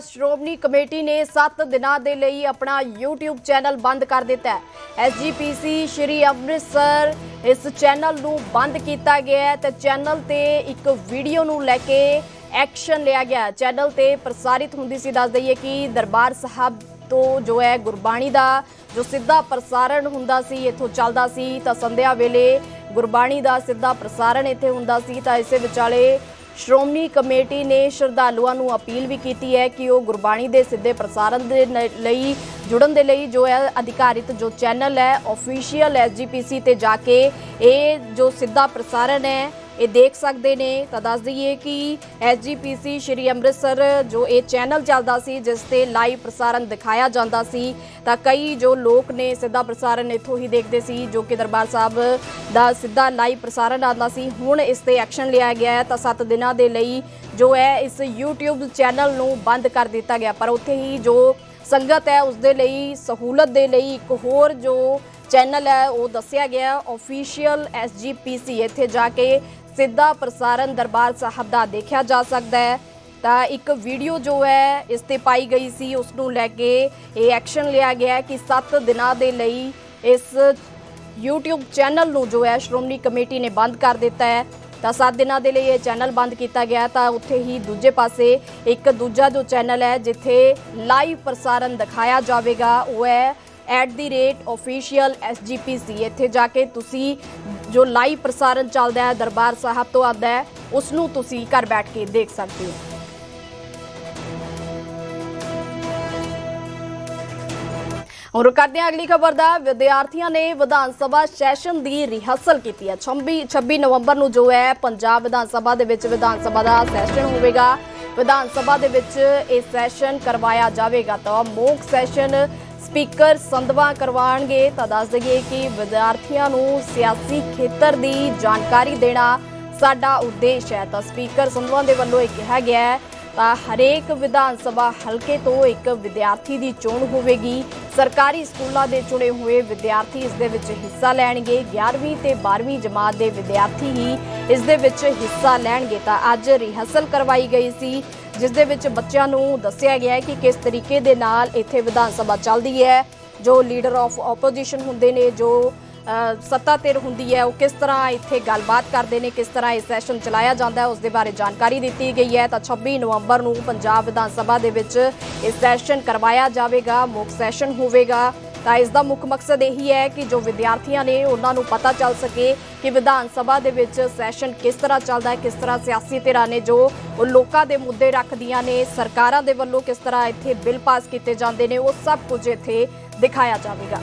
Shiromani committee ਨੇ 7 ਦਿਨਾਂ ਦੇ ਲਈ ਆਪਣਾ YouTube ਚੈਨਲ ਬੰਦ ਕਰ ਦਿੱਤਾ ਹੈ। SGPC ਸ਼੍ਰੀ ਅੰਮ੍ਰਿਤਸਰ ਇਸ ਚੈਨਲ ਨੂੰ ਬੰਦ ਕੀਤਾ ਗਿਆ ਹੈ ਤੇ ਚੈਨਲ ਤੇ ਇੱਕ ਵੀਡੀਓ ਨੂੰ ਲੈ ਕੇ ਐਕਸ਼ਨ ਲਿਆ ਗਿਆ ਚੈਨਲ ਤੇ ਪ੍ਰਸਾਰਿਤ ਹੁੰਦੀ ਸੀ, ਦੱਸ ਦਈਏ ਕਿ ਦਰਬਾਰ ਸਾਹਿਬ ਤੋਂ ਜੋ ਹੈ ਗੁਰਬਾਣੀ ਦਾ ਜੋ ਸਿੱਧਾ ਪ੍ਰਸਾਰਣ ਹੁੰਦਾ ਸੀ, ਇੱਥੋਂ ਚੱਲਦਾ ਸੀ। ਤਾਂ ਸੰਧਿਆ ਵੇਲੇ ਗੁਰਬਾਣੀ ਦਾ ਸਿੱਧਾ ਪ੍ਰਸਾਰਣ ਇੱਥੇ ਹੁੰਦਾ ਸੀ। ਤਾਂ ਇਸੇ ਵਿਚਾਲੇ ਸ਼੍ਰੋਮਣੀ ਕਮੇਟੀ ਨੇ ਸ਼ਰਧਾਲੂਆਂ ਨੂੰ ਅਪੀਲ ਵੀ ਕੀਤੀ ਹੈ ਕਿ ਉਹ ਗੁਰਬਾਣੀ ਦੇ ਸਿੱਧੇ ਪ੍ਰਸਾਰਣ ਦੇ ਨ- ਲਈ, ਜੁੜਨ ਦੇ ਲਈ ਜੋ ਹੈ ਅਧਿਕਾਰਿਤ ਜੋ ਚੈਨਲ ਹੈ ਅਫੀਸ਼ੀਅਲ ਐਸਜੀਪੀਸੀ ਤੇ ਜਾ ਕੇ ਇਹ ਜੋ ਸਿੱਧਾ ਪ੍ਰਸਾਰਣ ਹੈ ਇਹ ਦੇਖ ਸਕਦੇ ਨੇ, ਤਾਂ ਦੱਸ ਦਈਏ ਕਿ ਐਸਜੀਪੀਸੀ ਸ਼੍ਰੀ ਅੰਮ੍ਰਿਤਸਰ, ਜੋ ਇਹ ਚੈਨਲ ਚੱਲਦਾ ਸੀ, ਜਿਸ ਤੇ ਲਾਈਵ ਪ੍ਰਸਾਰਣ ਦਿਖਾਇਆ ਜਾਂਦਾ ਸੀ, ਤਾਂ ਕਈ ਜੋ ਲੋਕ ਨੇ ਸਿੱਧਾ ਪ੍ਰਸਾਰਣ ਇੱਥੋਂ ਹੀ ਦੇਖਦੇ ਸੀ, ਜੋ ਕਿ ਦਰਬਾਰ ਸਾਹਿਬ ਦਾ ਸਿੱਧਾ ਲਾਈਵ ਪ੍ਰਸਾਰਣ ਆਉਂਦਾ ਸੀ। ਹੁਣ ਇਸ ਤੇ ਐਕਸ਼ਨ ਲਿਆ ਗਿਆ ਹੈ, ਤਾਂ 7 ਦਿਨਾਂ ਦੇ ਲਈ ਜੋ ਹੈ, ਇਸ YouTube ਚੈਨਲ ਨੂੰ ਬੰਦ ਕਰ ਦਿੱਤਾ ਗਿਆ। ਪਰ ਉੱਥੇ ਹੀ ਜੋ ਸੰਗਤ ਹੈ, ਉਸ ਦੇ ਲਈ ਸਹੂਲਤ ਦੇ ਲਈ ਇੱਕ ਹੋਰ ਜੋ ਚੈਨਲ ਹੈ, ਉਹ ਦੱਸਿਆ ਗਿਆ ਅਫੀਸ਼ੀਅਲ ਐਸਜੀਪੀਸੀ ਇੱਥੇ ਜਾ ਕੇ ਸਿੱਧਾ ਪ੍ਰਸਾਰਣ ਦਰਬਾਰ ਸਾਹਿਬ ਦਾ ਦੇਖਿਆ ਜਾ ਸਕਦਾ ਹੈ ਤਾਂ ਇੱਕ ਵੀਡੀਓ ਜੋ ਹੈ ਇਸ ਤੇ ਪਾਈ ਗਈ ਸੀ ਉਸ ਨੂੰ ਲੈ ਕੇ ਇਹ ਐਕਸ਼ਨ ਲਿਆ ਗਿਆ ਹੈ ਕਿ 7 ਦਿਨਾਂ ਦੇ ਲਈ ਇਸ YouTube ਚੈਨਲ ਨੂੰ ਜੋ ਹੈ ਸ਼੍ਰੋਮਣੀ ਕਮੇਟੀ ਨੇ ਬੰਦ ਕਰ ਦਿੱਤਾ ਹੈ ਤਾਂ 7 ਦਿਨਾਂ ਦੇ ਲਈ ਇਹ ਚੈਨਲ ਬੰਦ ਕੀਤਾ ਗਿਆ ਹੈ। ਤਾਂ ਉੱਥੇ ਹੀ ਦੂਜੇ ਪਾਸੇ ਇੱਕ ਦੂਜਾ ਜੋ ਚੈਨਲ ਹੈ ਜਿੱਥੇ ਲਾਈਵ ਪ੍ਰਸਾਰਣ ਦਿਖਾਇਆ ਜਾਵੇਗਾ ਉਹ ਹੈ @official SGPC ਇੱਥੇ ਜਾ ਕੇ ਤੁਸੀਂ ਜੋ ਲਾਈਵ ਪ੍ਰਸਾਰਣ ਚੱਲਦਾ ਹੈ, ਦਰਬਾਰ ਸਾਹਿਬ ਤੋਂ ਆਉਂਦਾ ਹੈ, ਉਸ ਨੂੰ ਤੁਸੀਂ ਘਰ ਬੈਠ ਕੇ ਦੇਖ ਸਕਦੇ ਹੋ। ਹੁਣ ਕਰਦੇ ਹਾਂ ਅਗਲੀ ਖਬਰ ਦਾ। ਵਿਦਿਆਰਥੀਆਂ ਨੇ ਵਿਧਾਨ ਸਭਾ ਸੈਸ਼ਨ ਦੀ ਰਿਹਰਸਲ ਕੀਤੀ ਹੈ। 26 26 ਨਵੰਬਰ ਨੂੰ ਜੋ ਹੈ, ਪੰਜਾਬ ਵਿਧਾਨ ਸਭਾ ਦੇ ਵਿੱਚ ਵਿਧਾਨ ਸਭਾ ਦਾ ਸੈਸ਼ਨ ਹੋਵੇਗਾ। ਵਿਧਾਨ ਸਭਾ ਦੇ ਵਿੱਚ ਇਹ ਸੈਸ਼ਨ ਕਰਵਾਇਆ ਜਾਵੇਗਾ ਤਾਂ ਮੋਕ ਸੈਸ਼ਨ ਸਪੀਕਰ ਸੰਧਵਾ ਕਰਵਾਉਣਗੇ, ਤਾਂ ਦੱਸ ਦਈਏ ਕਿ ਵਿਦਿਆਰਥੀਆਂ ਨੂੰ ਸਿਆਸੀ ਖੇਤਰ ਦੀ ਜਾਣਕਾਰੀ ਦੇਣਾ ਸਾਡਾ ਉਦੇਸ਼ ਹੈ। ਤਾਂ ਸਪੀਕਰ ਸੰਧਵਾ ਦੇ ਵੱਲੋਂ ਇਹ ਕਿਹਾ ਗਿਆ ਹੈ ਤਾਂ ਹਰੇਕ ਵਿਧਾਨ ਸਭਾ ਹਲਕੇ ਤੋਂ ਇੱਕ ਵਿਦਿਆਰਥੀ ਦੀ ਚੋਣ ਹੋਵੇਗੀ। ਸਰਕਾਰੀ ਸਕੂਲਾਂ ਦੇ ਚੁਣੇ ਹੋਏ ਵਿਦਿਆਰਥੀ ਇਸ ਦੇ ਵਿੱਚ ਹਿੱਸਾ ਲੈਣਗੇ। 11ਵੀਂ ਤੇ 12ਵੀਂ ਜਮਾਤ ਦੇ ਵਿਦਿਆਰਥੀ ਹੀ ਇਸ ਦੇ ਵਿੱਚ ਹਿੱਸਾ ਲੈਣਗੇ ਤਾਂ ਅੱਜ ਰਿਹਰਸਲ ਕਰਵਾਈ ਗਈ ਸੀ, ਜਿਸ ਦੇ ਵਿੱਚ ਬੱਚਿਆਂ ਨੂੰ ਦੱਸਿਆ ਗਿਆ ਕਿ ਕਿਸ ਤਰੀਕੇ ਦੇ ਨਾਲ ਇੱਥੇ ਵਿਧਾਨ ਸਭਾ ਚੱਲਦੀ ਹੈ। ਜੋ ਲੀਡਰ ਆਫ ਆਪੋਜੀਸ਼ਨ ਹੁੰਦੇ ਨੇ, ਜੋ ਸੱਤਾ ਧਿਰ ਹੁੰਦੀ ਹੈ, ਉਹ ਕਿਸ ਤਰ੍ਹਾਂ ਇੱਥੇ ਗੱਲਬਾਤ ਕਰਦੇ ਨੇ, ਕਿਸ ਤਰ੍ਹਾਂ ਇਹ ਸੈਸ਼ਨ ਚਲਾਇਆ ਜਾਂਦਾ ਹੈ, ਉਸ ਦੇ ਬਾਰੇ ਜਾਣਕਾਰੀ ਦਿੱਤੀ ਗਈ ਹੈ। ਤਾਂ 26 ਨਵੰਬਰ ਨੂੰ ਪੰਜਾਬ ਵਿਧਾਨ ਸਭਾ ਦੇ ਵਿੱਚ ਇਹ ਸੈਸ਼ਨ ਕਰਵਾਇਆ ਜਾਵੇਗਾ, ਮੁੱਖ ਸੈਸ਼ਨ ਹੋਵੇਗਾ। ਤਾਂ ਇਸ ਦਾ ਮੁੱਖ ਮਕਸਦ ਇਹੀ ਹੈ ਕਿ ਜੋ ਵਿਦਿਆਰਥੀਆਂ ਨੇ ਉਹਨਾਂ ਨੂੰ ਪਤਾ ਚੱਲ ਸਕੇ ਕਿ ਵਿਧਾਨ ਸਭਾ ਦੇ ਵਿੱਚ ਸੈਸ਼ਨ ਕਿਸ ਤਰ੍ਹਾਂ ਚੱਲਦਾ ਹੈ, ਕਿਸ ਤਰ੍ਹਾਂ ਸਿਆਸੀ ਧਿਰਾਂ ਨੇ ਜੋ ਉਹ ਲੋਕਾਂ ਦੇ ਮੁੱਦੇ ਰੱਖਦੀਆਂ ਨੇ, ਸਰਕਾਰਾਂ ਦੇ ਵੱਲੋਂ ਕਿਸ ਤਰ੍ਹਾਂ ਇੱਥੇ ਬਿੱਲ ਪਾਸ ਕੀਤੇ ਜਾਂਦੇ ਨੇ, ਉਹ ਸਭ ਕੁਝ ਇੱਥੇ ਦਿਖਾਇਆ ਜਾਵੇਗਾ।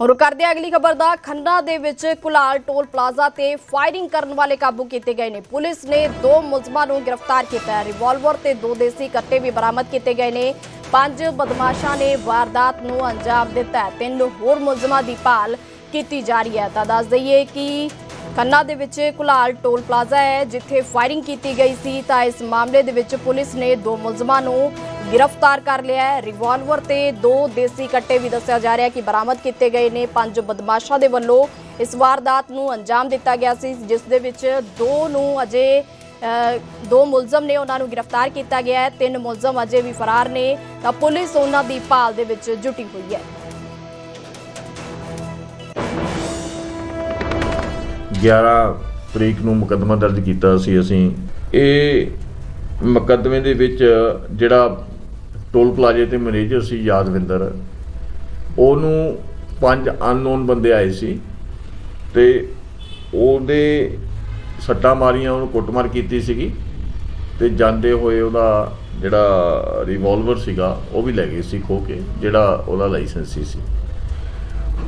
ਔਰ ਕਰਦੇ ਹਾਂ ਅਗਲੀ ਖਬਰ ਦਾ। ਖੰਨਾ ਦੇ ਵਿੱਚ ਕੁਲਾਲ ਟੋਲ ਪਲਾਜ਼ਾ ਤੇ ਫਾਇਰਿੰਗ ਕਰਨ ਵਾਲੇ ਕਾਬੂ ਕੀਤੇ ਗਏ ਨੇ। ਪੁਲਿਸ ਨੇ ਦੋ ਮੁਲਜ਼ਮਾਂ ਨੂੰ ਗ੍ਰਿਫਤਾਰ ਕੀਤਾ ਰਿਵਾਲਵਰ ਤੇ ਦੋ ਦੇਸੀ ਕੱਟੇ ਵੀ ਬਰਾਮਦ ਕੀਤੇ ਗਏ ਨੇ। ਪੰਜ ਬਦਮਾਸ਼ਾਂ ਨੇ ਵਾਰਦਾਤ ਨੂੰ ਅੰਜਾਮ ਦਿੱਤਾ ਤਿੰਨ ਹੋਰ ਮੁਲਜ਼ਮਾਂ ਦੀ ਭਾਲ ਕੀਤੀ ਜਾ ਰਹੀ ਹੈ। ਤਾਂ ਦੱਸ ਦਈਏ ਕਿ ਖੰਨਾ ਦੇ ਵਿੱਚ ਕੁਲਾਲ ਟੋਲ ਪਲਾਜ਼ਾ ਹੈ, ਜਿੱਥੇ ਫਾਇਰਿੰਗ ਕੀਤੀ ਗਈ ਸੀ ਤਾਂ ਇਸ ਮਾਮਲੇ ਦੇ ਵਿੱਚ ਪੁਲਿਸ ਨੇ ਦੋ ਮੁਲਜ਼ਮਾਂ ਨੂੰ ਗ੍ਰਿਫਤਾਰ ਕਰ ਲਿਆ ਹੈ। ਰਿਵਾਲਵਰ ਤੇ ਦੋ ਦੇਸੀ ਕੱਟੇ ਵੀ ਦੱਸਿਆ ਜਾ ਰਿਹਾ ਕਿ ਬਰਾਮਦ ਕੀਤੇ ਗਏ ਨੇ। ਪੰਜ ਬਦਮਾਸ਼ਾਂ ਦੇ ਵੱਲੋਂ ਇਸ ਵਾਰਦਾਤ ਨੂੰ ਅੰਜਾਮ ਦਿੱਤਾ ਗਿਆ ਸੀ, ਜਿਸ ਦੇ ਵਿੱਚ ਦੋ ਨੂੰ ਅਜੇ ਦੋ ਮੁਲਜ਼ਮ ਨੇ ਉਹਨਾਂ ਨੂੰ ਗ੍ਰਿਫਤਾਰ ਕੀਤਾ ਗਿਆ ਹੈ। ਤਿੰਨ ਮੁਲਜ਼ਮ ਅਜੇ ਵੀ ਫਰਾਰ ਨੇ। ਤਾਂ ਪੁਲਿਸ ਉਹਨਾਂ ਦੀ ਭਾਲ ਦੇ ਵਿੱਚ ਜੁਟੀ ਹੋਈ ਹੈ। 11 ਤਰੀਕ ਨੂੰ ਮੁਕੱਦਮਾ ਦਰਜ ਕੀਤਾ ਸੀ ਅਸੀਂ। ਇਹ ਮੁਕੱਦਮੇ ਦੇ ਵਿੱਚ ਜਿਹੜਾ ਟੋਲ ਪਲਾਜ਼ੇ ਤੇ ਮੈਨੇਜਰ ਸੀ ਯਾਦਵਿੰਦਰ, ਉਹਨੂੰ ਪੰਜ ਅਨਨੋਨ ਬੰਦੇ ਆਏ ਸੀ ਤੇ ਉਹਦੇ ਸੱਟਾਂ ਮਾਰੀਆਂ, ਉਹਨੂੰ ਕੁੱਟਮਾਰ ਕੀਤੀ ਸੀਗੀ ਤੇ ਜਾਂਦੇ ਹੋਏ ਉਹਦਾ ਜਿਹੜਾ ਰਿਵਾਲਵਰ ਸੀਗਾ, ਉਹ ਵੀ ਲੈ ਗਏ ਸੀ ਖੋ ਕੇ, ਜਿਹੜਾ ਉਹਦਾ ਲਾਇਸੈਂਸੀ ਸੀ।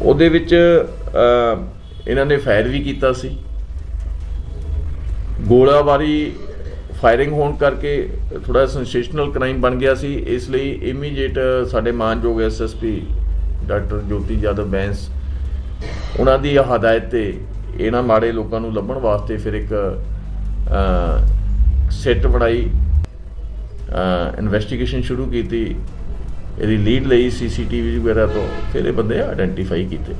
ਉਹਦੇ ਵਿੱਚ ਇਹਨਾਂ ਨੇ ਫਾਇਰ ਵੀ ਕੀਤਾ ਸੀ। ਗੋਲਾਬਾਰੀ ਫਾਇਰਿੰਗ ਹੋਣ ਕਰਕੇ ਥੋੜਾ ਸੈਂਸੇਸ਼ਨਲ ਕ੍ਰਾਈਮ ਬਣ ਗਿਆ ਸੀ। ਇਸ ਲਈ ਇਮੀਡੀਏਟ ਸਾਡੇ ਮਾਨਯੋਗ ਐਸਐਸਪੀ ਡਾਕਟਰ ਜੋਤੀ ਜਾਦਵ ਬੈਂਸ ਉਹਨਾਂ ਦੀ ਹਦਾਇਤ ਤੇ ਇਹਨਾਂ ਮਾੜੇ ਲੋਕਾਂ ਨੂੰ ਲੱਭਣ ਵਾਸਤੇ ਫਿਰ ਇੱਕ ਸੈੱਟ ਬਣਾਈ ਇਨਵੈਸਟੀਗੇਸ਼ਨ ਸ਼ੁਰੂ ਕੀਤੀ। ਇਹਦੀ ਲੀਡ ਲਈ ਸੀਸੀਟੀਵੀ ਵਗੈਰਾ ਤੋਂ ਫਿਰ ਇਹ ਬੰਦੇ ਆਇਡੈਂਟੀਫਾਈ ਕੀਤੇ।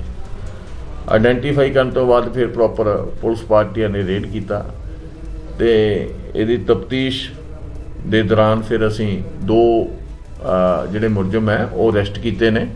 ਆਇਡੈਂਟੀਫਾਈ ਕਰਨ ਤੋਂ ਬਾਅਦ ਫਿਰ ਪ੍ਰੋਪਰ ਪੁਲਿਸ ਪਾਰਟੀਆਂ ਨੇ ਰੇਡ ਕੀਤਾ ਤੇ ਇਹਦੀ ਤਫਤੀਸ਼ ਦੇ ਦੌਰਾਨ ਫਿਰ ਅਸੀਂ ਦੋ ਜਿਹੜੇ ਮੁਲਜ਼ਮ ਹੈ, ਉਹ ਅਰੈਸਟ ਕੀਤੇ ਨੇ।